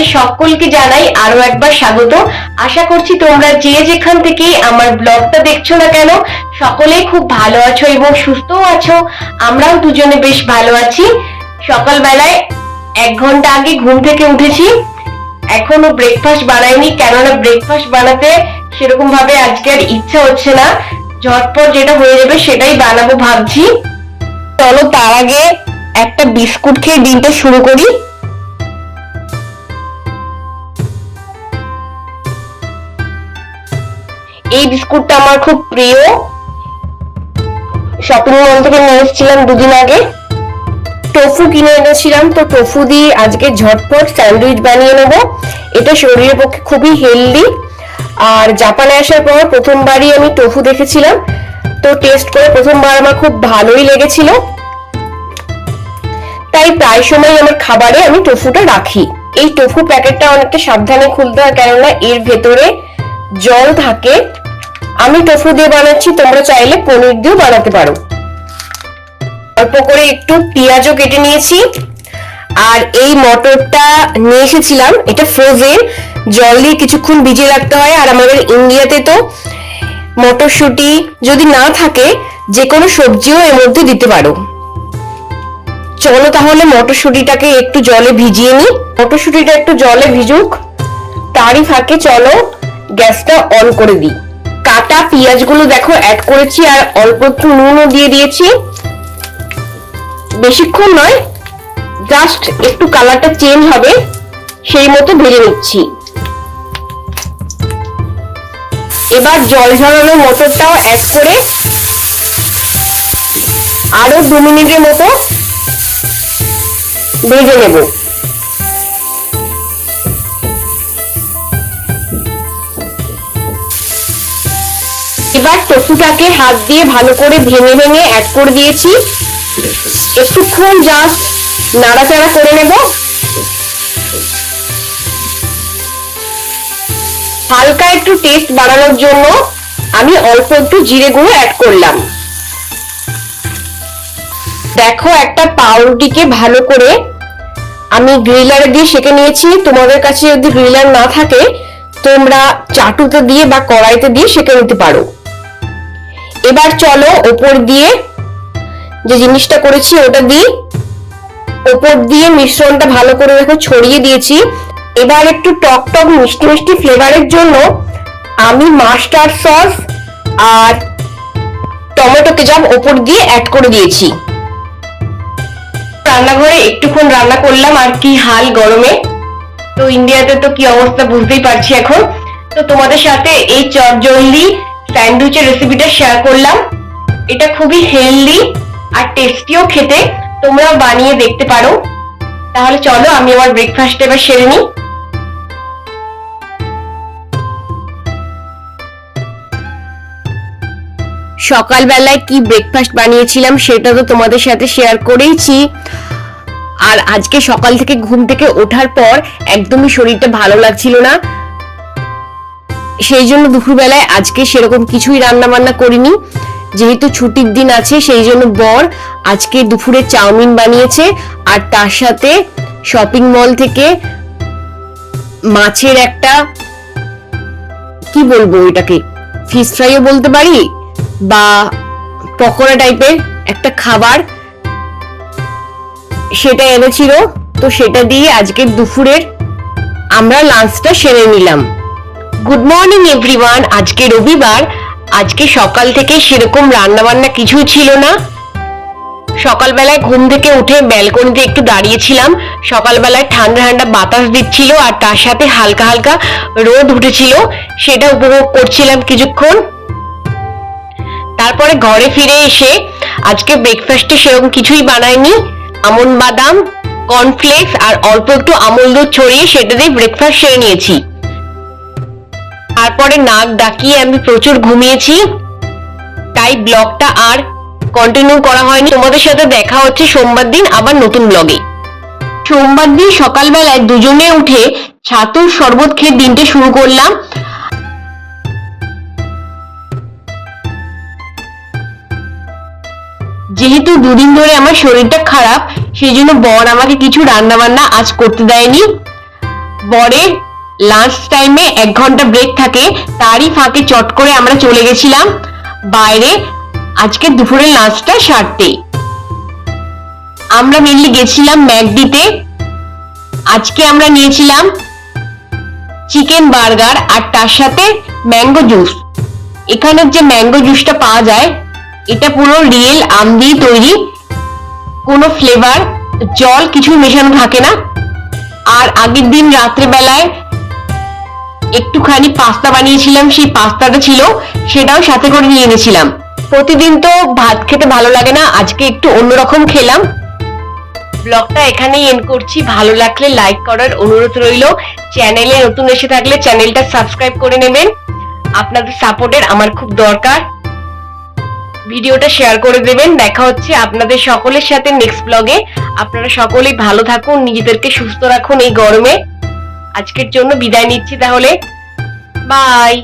তোমাদের সকলকে জানাই আরও একবার স্বাগত। আশা করছি তোমরা যে যেখান থেকে আমার ব্লগটা দেখছ না কেন, সকলেই খুব ভালো আছো এবং সুস্থও আছো। আমরাও দুজনে বেশ ভালো আছি। সকালবেলায় এক ঘণ্টা আগে ঘুম থেকে উঠেছি। এখনও ব্রেকফাস্ট বানাইনি, কেননা ব্রেকফাস্ট বানাতে সেরকম ভাবে আজকে আর ইচ্ছা হচ্ছে না। ঝটপট যেটা হয়ে যাবে সেটাই বানাবো ভাবছি। চলো তার আগে একটা বিস্কুট খেয়ে দিনটা শুরু করি। এই বিস্কুটটা আমার খুব প্রিয়। শপিং মল থেকে নিয়ে এসেছিলাম দুদিন আগে। টোফু কিনে এনেছিলাম, তো টোফু দিয়ে আজকে ঝটপট স্যান্ডউইচ বানিয়ে নেব। এটা শরীরের পক্ষে খুবই হেলদি। আর জাপানে আসার পর প্রথমবারই আমি টোফু দেখেছিলাম। তো টেস্ট করে প্রথমবার আমার খুব ভালোই লেগেছিল। তাই প্রায় সময় আমার খাবারে আমি টোফুটা রাখি। এই টোফু প্যাকেটটা অনেকটা সাবধানে খুলতে হয়, কেননা এর ভেতরে জল থাকে। আমি টোফু দিয়ে বানাচ্ছি, তোমরা চাইলে পনির দিয়েও বানাতে পারো। অল্প করে একটু পেঁয়াজও কেটে নিয়েছি। আর এই মটরটা নিয়ে এসেছিলাম, এটা ফ্রোজেন জল দিয়ে কিছুক্ষণ ভিজিয়ে রাখতে হয়। আর আমাদের ইন্ডিয়াতে তো মটরশুঁটি যদি না থাকে যে কোনো সবজিও এর মধ্যে দিতে পারো। চলো তাহলে মটরশুঁটিটাকে একটু জলে ভিজিয়ে নিই। মটরশুঁটিটা একটু জলে ভিজুক, তারই ফাঁকে চলো গ্যাসটা অন করে দিই। কাটা পেঁয়াজগুলো দেখো অ্যাড করেছি আর অল্প একটু নুনও দিয়ে দিয়েছি। বেশিক্ষণ নয় জাস্ট একটু কালারটা চেঞ্জ হবে, সেই মতো ভেজে নিচ্ছি। এবার জল ঝরানো মোটরটাও অ্যাড করে আরও দু মিনিটের মতো ভেজে নেব। টফুটাকে হাত দিয়ে ভালো করে ভেঙে ভেঙে অ্যাড করে দিয়েছি। একটুক্ষণ জাস্ট নাড়াচাড়া করে নেব। হালকা একটু টেস্ট বাড়ানোর জন্য আমি অল্প একটু জিরে গুঁড়ো অ্যাড করলাম। দেখো, একটা পাউরুটিকে ভালো করে আমি গ্রিলারে দিয়ে সেঁকে নিয়েছি। তোমাদের কাছে যদি গ্রিলার না থাকে, তোমরা চাটুতে দিয়ে বা কড়াইতে দিয়ে সেঁকে নিতে পারো। এবার চলো ওপর দিয়ে যে জিনিসটা করেছি ওটা দিই। ওপর দিয়ে মিশ্রণটা ভালো করে দেখো ছড়িয়ে দিয়েছি। এবার একটু টক টক মিষ্টি মিষ্টি ফ্লেভারের জন্য আমি মাস্টার্ড সস আর টমেটো কেচাপ ওপর দিয়ে অ্যাড করে দিয়েছি। রান্নাঘরে একটুক্ষণ রান্না করলাম আর কি হাল গরমে। তো ইন্ডিয়াতে তো কি অবস্থা বুঝতেই পারছি এখন। তো তোমাদের সাথে এই চটজলদি স্যান্ডউইচের রেসিপিটা শেয়ার করলাম। এটা খুবই হেলদি আর টেস্টিও খেতে। তোমরাও বানিয়ে দেখতে পারো। তাহলে চলো, আমি আমার ব্রেকফাস্ট এবার সেরে নিই। সকালবেলায় কি ব্রেকফাস্ট বানিয়েছিলাম সেটা তো তোমাদের সাথে শেয়ার করেইছি। আর আজকে সকাল থেকে ঘুম থেকে ওঠার পর একদমই শরীরটা ভালো লাগছিল না। সেই জন্য দুপুরবেলায় আজকে সেরকম কিছুই রান্না বান্না করিনি। যেহেতু ছুটির দিন আছে, সেই জন্য বর আজকে দুপুরে চাউমিন বানিয়েছে আর তার সাথে শপিং মল থেকে মাছের একটা, কি বলব ওইটাকে ফিশ ফ্রাইও বলতে পারি বা পকোড়া টাইপের একটা খাবার সেটা এনেছিল। তো সেটা দিয়ে আজকে দুপুরের আমরা লাঞ্চটা সেরে নিলাম। গুড মর্নিং এভরিওয়ান আজকে রবিবার। আজকে সকাল থেকে সেরকম রান্না বান্না কিছুই ছিল না। সকালবেলায় ঘুম থেকে উঠে ব্যালকনিতে একটু দাঁড়িয়েছিলাম। সকালবেলায় ঠান্ডা ঠান্ডা বাতাস দিচ্ছিল আর তার সাথে হালকা হালকা রোদ উঠেছিল। সেটা উপভোগ করছিলাম কিছুক্ষণ। তারপরে ঘরে ফিরে এসে আজকে ব্রেকফাস্টে সেরকম কিছুই বানাইনি। আমন বাদাম কর্নফ্লেক্স আর অল্প একটু আমল দুধ ছড়িয়ে সেটা দিয়ে ব্রেকফাস্ট সেরে নিয়েছি। তারপরে নাক ডাকিয়ে আমি প্রচুর ঘুমিয়েছি। তাই ব্লগটা আর কন্টিনিউ করা হয়নি। তোমাদের সাথে দেখা হচ্ছে সোমবার দিন আবার নতুন ব্লগে। সোমবার দিন সকালবেলায় দুজনে উঠে ছাতুর শরবত খেয়ে দিনটা শুরু করলাম। যেহেতু দুদিন ধরে আমার শরীরটা খারাপ, সেই জন্য বর আমাকে কিছু রান্না বান্না আজ করতে দেয়নি। বরের লাঞ্চ টাইমে এক ঘণ্টা ব্রেক থাকে, তারই ফাঁকে চট করে আমরা চলে গেছিলাম বাইরে আজকে দুপুরের লাঞ্চটা সারতে। আমরা মেনলি গেছিলাম ম্যাকডিতে আজকে আমরা নিয়েছিলাম চিকেন বার্গার আর তার সাথে ম্যাঙ্গো জুস। এখানের যে ম্যাঙ্গো জুসটা পাওয়া যায়, এটা পুরো রিয়েল আম দিয়ে তৈরি। কোনো ফ্লেভার জল কিছু মেশানো থাকে না। আর আগের দিন রাত্রেবেলায় একটুখানি পাস্তা বানিয়েছিলাম, সেই পাস্তাটা ছিল, সেটাও সাথে করে নিয়ে এনেছিলাম। প্রতিদিন তো ভাত খেতে ভালো লাগে না, আজকে একটু অন্যরকম খেলাম। ব্লগটা এখানেই এন্ড করছি। ভালো লাগলে লাইক করার অনুরোধ রইল। চ্যানেলে নতুন এসে থাকলে চ্যানেলটা সাবস্ক্রাইব করে নেবেন। আপনাদের সাপোর্টের আমার খুব দরকার। ভিডিওটা শেয়ার করে দেবেন। দেখা হচ্ছে আপনাদের সকলের সাথে নেক্সট ব্লগে আপনারা সকলেই ভালো থাকুন, নিজেদেরকে সুস্থ রাখুন এই গরমে। আজকের জন্য বিদায় নিচ্ছি তাহলে। বাই।